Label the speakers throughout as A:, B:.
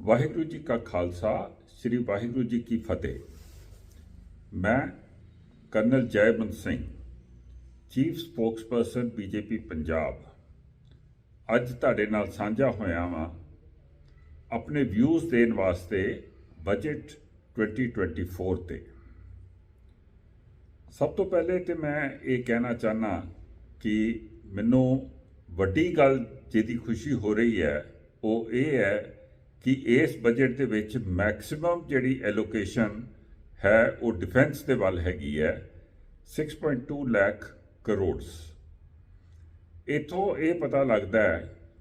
A: ਵਾਹਿਗੁਰੂ ਜੀ ਕਾ ਖਾਲਸਾ, ਸ੍ਰੀ ਵਾਹਿਗੁਰੂ ਜੀ ਕੀ ਫਤਿਹ। ਮੈਂ colonel Jaiman Singh, chief spokesperson BJP Punjab. ਅੱਜ ਤੁਹਾਡੇ ਨਾਲ ਸਾਂਝਾ ਹੋਇਆ ਵਾਂ, ਆਪਣੇ ਵਿਊਜ਼ ਦੇਣ ਵਾਸਤੇ ਬਜਟ 2024 ਤੇ। ਸਭ ਤੋਂ ਪਹਿਲੇ ਤੇ ਮੈਂ ਇਹ ਕਹਿਣਾ ਚਾਹਨਾ ਕਿ ਮੈਨੂੰ ਵੱਡੀ ਗੱਲ ਜਿਹਦੀ ਖੁਸ਼ੀ ਹੋ ਰਹੀ ਹੈ, ਉਹ ਇਹ ਹੈ ਕਿ ਇਸ ਬਜਟ ਦੇ ਵਿੱਚ ਮੈਕਸਿਮਮ ਜਿਹੜੀ ਐਲੋਕੇਸ਼ਨ ਹੈ, ਉਹ ਡਿਫੈਂਸ ਦੇ ਵੱਲ ਹੈਗੀ ਹੈ 6.2 ਲੱਖ ਕਰੋੜਸ ਇਥੋਂ ਇਹ ਪਤਾ ਲੱਗਦਾ ਹੈ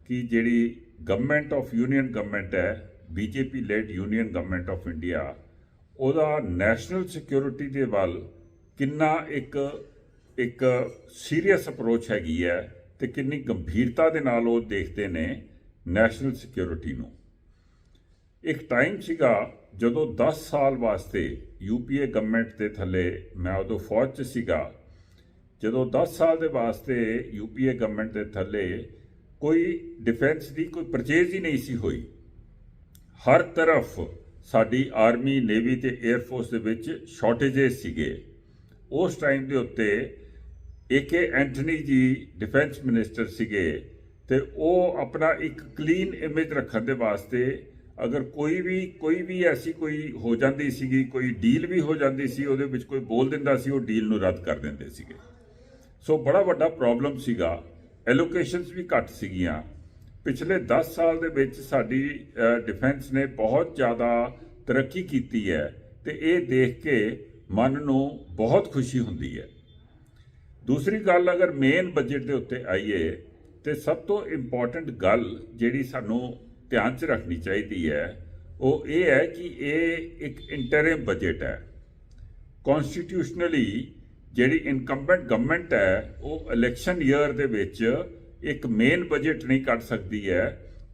A: ਕਿ ਜਿਹੜੀ ਗਵਰਨਮੈਂਟ ਆਫ ਯੂਨੀਅਨ ਗਵਰਨਮੈਂਟ ਹੈ BJP led union government of India ਉਹਦਾ ਨੈਸ਼ਨਲ ਸਿਕਿਉਰਿਟੀ ਦੇ ਵੱਲ ਕਿੰਨਾ ਇੱਕ ਇੱਕ ਸੀਰੀਅਸ ਅਪਰੋਚ ਹੈਗੀ ਹੈ ਤੇ ਕਿੰਨੀ ਗੰਭੀਰਤਾ ਦੇ ਨਾਲ ਉਹ ਦੇਖਦੇ ਨੇ ਨੈਸ਼ਨਲ ਸਿਕਿਉਰਿਟੀ ਨੂੰ। ਇੱਕ ਟਾਈਮ ਸੀਗਾ ਜਦੋਂ 10 ਸਾਲ ਵਾਸਤੇ ਯੂਪੀਏ ਗਵਰਨਮੈਂਟ ਦੇ ਥੱਲੇ ਮੈਂ ਉਦੋਂ ਫੌਜ 'ਚ ਸੀਗਾ। ਜਦੋਂ 10 ਸਾਲ ਦੇ ਵਾਸਤੇ ਯੂਪੀਏ ਗਵਰਨਮੈਂਟ ਦੇ ਥੱਲੇ ਕੋਈ ਡਿਫੈਂਸ ਦੀ ਕੋਈ ਪਰਚੇਜ਼ ਹੀ ਨਹੀਂ ਸੀ ਹੋਈ। ਹਰ ਤਰਫ ਸਾਡੀ ਆਰਮੀ ਨੇਵੀ ਤੇ 에ਅਰ ਦੇ ਵਿੱਚ ਸ਼ਾਰਟੇजेस ਸੀਗੇ। ਉਸ ਟਾਈਮ ਦੇ ਉੱਤੇ AK Antony ji defence minister ਸੀਗੇ ਤੇ ਉਹ ਆਪਣਾ ਇੱਕ ਕਲੀਨ ਇਮੇਜ ਰੱਖਣ ਦੇ ਵਾਸਤੇ ਅਗਰ ਕੋਈ ਵੀ ਕੋਈ ਵੀ ਐਸੀ ਕੋਈ ਹੋ ਜਾਂਦੀ ਸੀਗੀ, ਕੋਈ ਡੀਲ ਵੀ ਹੋ ਜਾਂਦੀ ਸੀ, ਉਹਦੇ ਵਿੱਚ ਕੋਈ ਬੋਲ ਦਿੰਦਾ ਸੀ, ਉਹ ਡੀਲ ਨੂੰ ਰੱਦ ਕਰ ਦਿੰਦੇ ਸੀਗੇ। ਸੋ ਬੜਾ ਵੱਡਾ ਪ੍ਰੋਬਲਮ ਸੀਗਾ। ਐਲੋਕੇਸ਼ਨਸ ਵੀ ਘੱਟ ਸੀਗੀਆਂ। ਪਿਛਲੇ 10 ਸਾਲ ਦੇ ਵਿੱਚ ਸਾਡੀ ਡਿਫੈਂਸ ਨੇ ਬਹੁਤ ਜ਼ਿਆਦਾ ਤਰੱਕੀ ਕੀਤੀ ਹੈ ਤੇ ਇਹ ਦੇਖ ਕੇ ਮਨ ਨੂੰ ਬਹੁਤ ਖੁਸ਼ੀ ਹੁੰਦੀ ਹੈ। ਦੂਸਰੀ ਗੱਲ, ਅਗਰ ਮੇਨ ਬਜਟ ਦੇ ਉੱਤੇ ਆਈਏ, ਤੇ ਸਭ ਤੋਂ ਇੰਪੋਰਟੈਂਟ ਗੱਲ ਜਿਹੜੀ ਸਾਨੂੰ ਧਿਆਨ 'ਚ ਰੱਖਣੀ ਚਾਹੀਦੀ ਹੈ। ਉਹ ਇਹ ਹੈ ਕਿ ਇਹ ਇੱਕ ਇੰਟਰਮ ਬਜਟ ਹੈ। ਕਨਸਟੀਟਿਊਸ਼ਨਲੀ ਜਿਹੜੀ ਇਨਕੰਬੈਂਟ ਗਵਰਨਮੈਂਟ ਹੈ, ਉਹ ਇਲੈਕਸ਼ਨ ਈਅਰ ਦੇ ਵਿੱਚ ਇੱਕ ਮੇਨ ਬਜਟ ਨਹੀਂ ਕੱਢ ਸਕਦੀ ਹੈ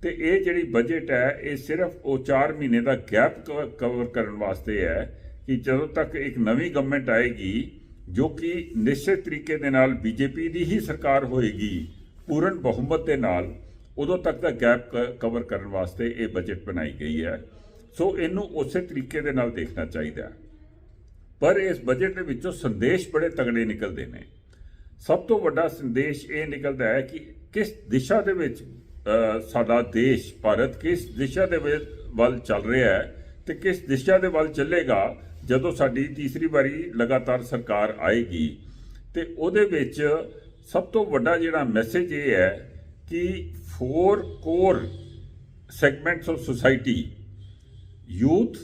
A: ਤੇ ਇਹ ਜਿਹੜੀ ਬਜਟ ਹੈ, ਇਹ ਸਿਰਫ ਉਹ 4 ਮਹੀਨੇ ਦਾ ਗੈਪ ਕਵਰ ਕਰਨ ਵਾਸਤੇ ਹੈ ਕਿ ਜਦੋਂ ਤੱਕ ਇੱਕ ਨਵੀਂ ਗਵਰਨਮੈਂਟ ਆਏਗੀ, ਜੋ ਕਿ ਨਿਸ਼ਚਿਤ ਤਰੀਕੇ ਦੇ ਨਾਲ ਬੀਜੇਪੀ ਦੀ ਹੀ ਸਰਕਾਰ ਹੋਏਗੀ, ਪੂਰਨ ਬਹੁਮਤ ਦੇ ਨਾਲ ਉਦੋਂ ਤੱਕ ਦਾ ਗੈਪ ਕਵਰ ਕਰਨ ਵਾਸਤੇ ਇਹ ਬਜਟ ਬਣਾਈ ਗਈ ਹੈ। ਸੋ ਇਹਨੂੰ ਉਸੇ ਤਰੀਕੇ ਦੇ ਨਾਲ ਦੇਖਣਾ ਚਾਹੀਦਾ ਹੈ। ਪਰ ਇਸ ਬਜਟ ਦੇ ਵਿੱਚੋਂ ਸੰਦੇਸ਼ ਬੜੇ ਤਗੜੇ ਨਿਕਲਦੇ ਨੇ। ਸਭ ਤੋਂ ਵੱਡਾ ਸੰਦੇਸ਼ ਇਹ ਨਿਕਲਦਾ ਹੈ ਕਿ ਕਿਸ ਦਿਸ਼ਾ ਦੇ ਵਿੱਚ ਸਾਡਾ ਦੇਸ਼, ਭਾਰਤ ਕਿਸ ਦਿਸ਼ਾ ਦੇ ਵਿੱਚ ਵੱਲ ਚੱਲ ਰਿਹਾ ਹੈ ਤੇ ਕਿਸ ਦਿਸ਼ਾ ਦੇ ਵੱਲ ਚੱਲੇਗਾ ਜਦੋਂ ਸਾਡੀ ਤੀਸਰੀ ਵਾਰੀ ਲਗਾਤਾਰ ਸਰਕਾਰ ਆਏਗੀ। ਤੇ ਉਹਦੇ ਵਿੱਚ ਸਭ ਤੋਂ ਵੱਡਾ ਜਿਹੜਾ ਮੈਸੇਜ ਇਹ ਹੈ ਕਿ four core segments of society youth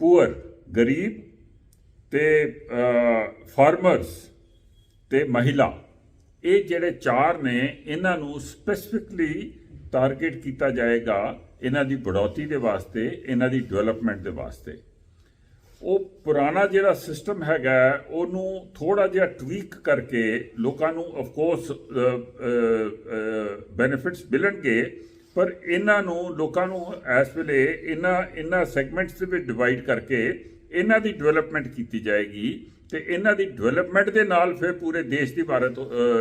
A: poor ਗਰੀਬ ਤੇ ਫਾਰਮਰਸ ਤੇ ਮਹਿਲਾ ਇਹ ਜਿਹੜੇ ਚਾਰ ਨੇ ਇਹਨਾਂ ਨੂੰ ਸਪੈਸੀਫਿਕਲੀ ਟਾਰਗੇਟ ਕੀਤਾ ਜਾਏਗਾ ਇਹਨਾਂ ਦੀ ਬੜੌਤੀ ਦੇ ਵਾਸਤੇ ਇਹਨਾਂ ਦੀ ਡਿਵੈਲਪਮੈਂਟ ਦੇ ਵਾਸਤੇ ਉਹ ਪੁਰਾਣਾ ਜਿਹੜਾ ਸਿਸਟਮ ਹੈਗਾ, ਉਹਨੂੰ ਥੋੜਾ ਜਿਹਾ ਟਵੀਕ ਕਰਕੇ ਲੋਕਾਂ ਨੂੰ ਆਫ ਕੋਰਸ ਬੈਨੀਫਿਟਸ ਮਿਲਣਗੇ, ਪਰ ਇਹਨਾਂ ਨੂੰ, ਲੋਕਾਂ ਨੂੰ ਇਸ ਵੇਲੇ ਇਹਨਾਂ ਇਹਨਾਂ ਸੈਗਮੈਂਟਸ ਦੇ ਵਿੱਚ ਡਿਵਾਈਡ ਕਰਕੇ ਇਹਨਾਂ ਦੀ ਡਿਵੈਲਪਮੈਂਟ ਕੀਤੀ ਜਾਏਗੀ ਤੇ ਇਹਨਾਂ ਦੀ ਡਿਵੈਲਪਮੈਂਟ ਦੇ ਨਾਲ ਫਿਰ ਪੂਰੇ ਦੇਸ਼ ਦੀ ਭਾਰਤ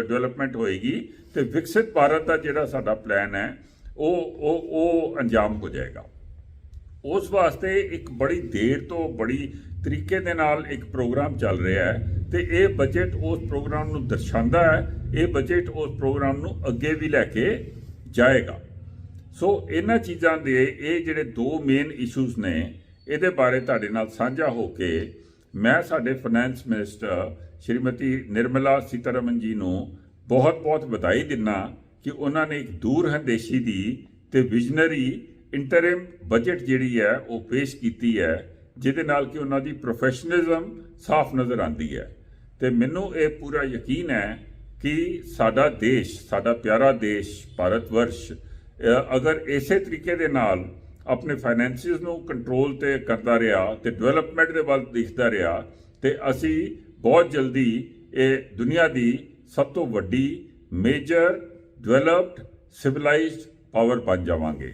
A: ਡਿਵੈਲਪਮੈਂਟ ਹੋਏਗੀ ਤੇ ਵਿਕਸਿਤ ਭਾਰਤ ਦਾ ਜਿਹੜਾ ਸਾਡਾ ਪਲਾਨ ਹੈ, ਉਹ ਉਹ ਉਹ ਅੰਜਾਮ ਹੋ ਜਾਏਗਾ। ਉਸ ਵਾਸਤੇ ਇੱਕ ਬੜੀ ਦੇਰ ਤੋਂ ਬੜੀ ਤਰੀਕੇ ਦੇ ਨਾਲ ਇੱਕ ਪ੍ਰੋਗਰਾਮ ਚੱਲ ਰਿਹਾ ਹੈ ਤੇ ਇਹ ਬਜਟ ਉਸ ਪ੍ਰੋਗਰਾਮ ਨੂੰ ਦਰਸਾਉਂਦਾ ਹੈ, ਇਹ ਬਜਟ ਉਸ ਪ੍ਰੋਗਰਾਮ ਨੂੰ ਅੱਗੇ ਵੀ ਲੈ ਕੇ ਜਾਏਗਾ। ਸੋ ਇਹਨਾਂ ਚੀਜ਼ਾਂ ਦੇ ਇਹ ਜਿਹੜੇ ਦੋ ਮੇਨ ਇਸ਼ੂਜ਼ ਨੇ, ਇਹਦੇ ਬਾਰੇ ਤੁਹਾਡੇ ਨਾਲ ਸਾਂਝਾ ਹੋ ਕੇ ਮੈਂ ਸਾਡੇ ਫਾਈਨੈਂਸ ਮਿਨਿਸਟਰ ਸ਼੍ਰੀਮਤੀ ਨਿਰਮਲਾ ਸੀਤਾਰਮਨ ਜੀ ਨੂੰ ਬਹੁਤ-ਬਹੁਤ ਵਧਾਈ ਦਿੰਨਾ ਕਿ ਉਹਨਾਂ ਨੇ ਇੱਕ ਦੂਰ ਹੰਦੇਸ਼ੀ ਦੀ ਤੇ ਵਿਜ਼ਨਰੀ ਇੰਟਰਿਮ ਬਜਟ ਜਿਹੜੀ ਹੈ, ਉਹ ਪੇਸ਼ ਕੀਤੀ ਹੈ, ਜਿਹਦੇ ਨਾਲ ਕਿ ਉਹਨਾਂ ਦੀ ਪ੍ਰੋਫੈਸ਼ਨਲਿਜ਼ਮ ਸਾਫ਼ ਨਜ਼ਰ ਆਉਂਦੀ ਹੈ। ਤੇ ਮੈਨੂੰ ਇਹ ਪੂਰਾ ਯਕੀਨ ਹੈ ਕਿ ਸਾਡਾ ਦੇਸ਼, ਸਾਡਾ ਪਿਆਰਾ ਦੇਸ਼, ਭਾਰਤ ਵਰਸ਼ ਅਗਰ ਇਸੇ ਤਰੀਕੇ ਦੇ ਨਾਲ ਆਪਣੇ ਫਾਈਨੈਂਸਿਸ ਨੂੰ ਕੰਟਰੋਲ ਤੇ ਕਰਦਾ ਰਿਹਾ ਤੇ ਡਿਵੈਲਪਮੈਂਟ ਦੇ ਵੱਲ ਦੇਖਦਾ ਰਿਹਾ, ਤੇ ਅਸੀਂ ਬਹੁਤ ਜਲਦੀ ਇਹ ਦੁਨੀਆ ਦੀ ਸਭ ਤੋਂ ਵੱਡੀ ਮੇਜਰ ਡਿਵੈਲਪਡ ਸਿਵਲਾਈਜ਼ਡ ਪਾਵਰ ਬਣ ਜਾਵਾਂਗੇ।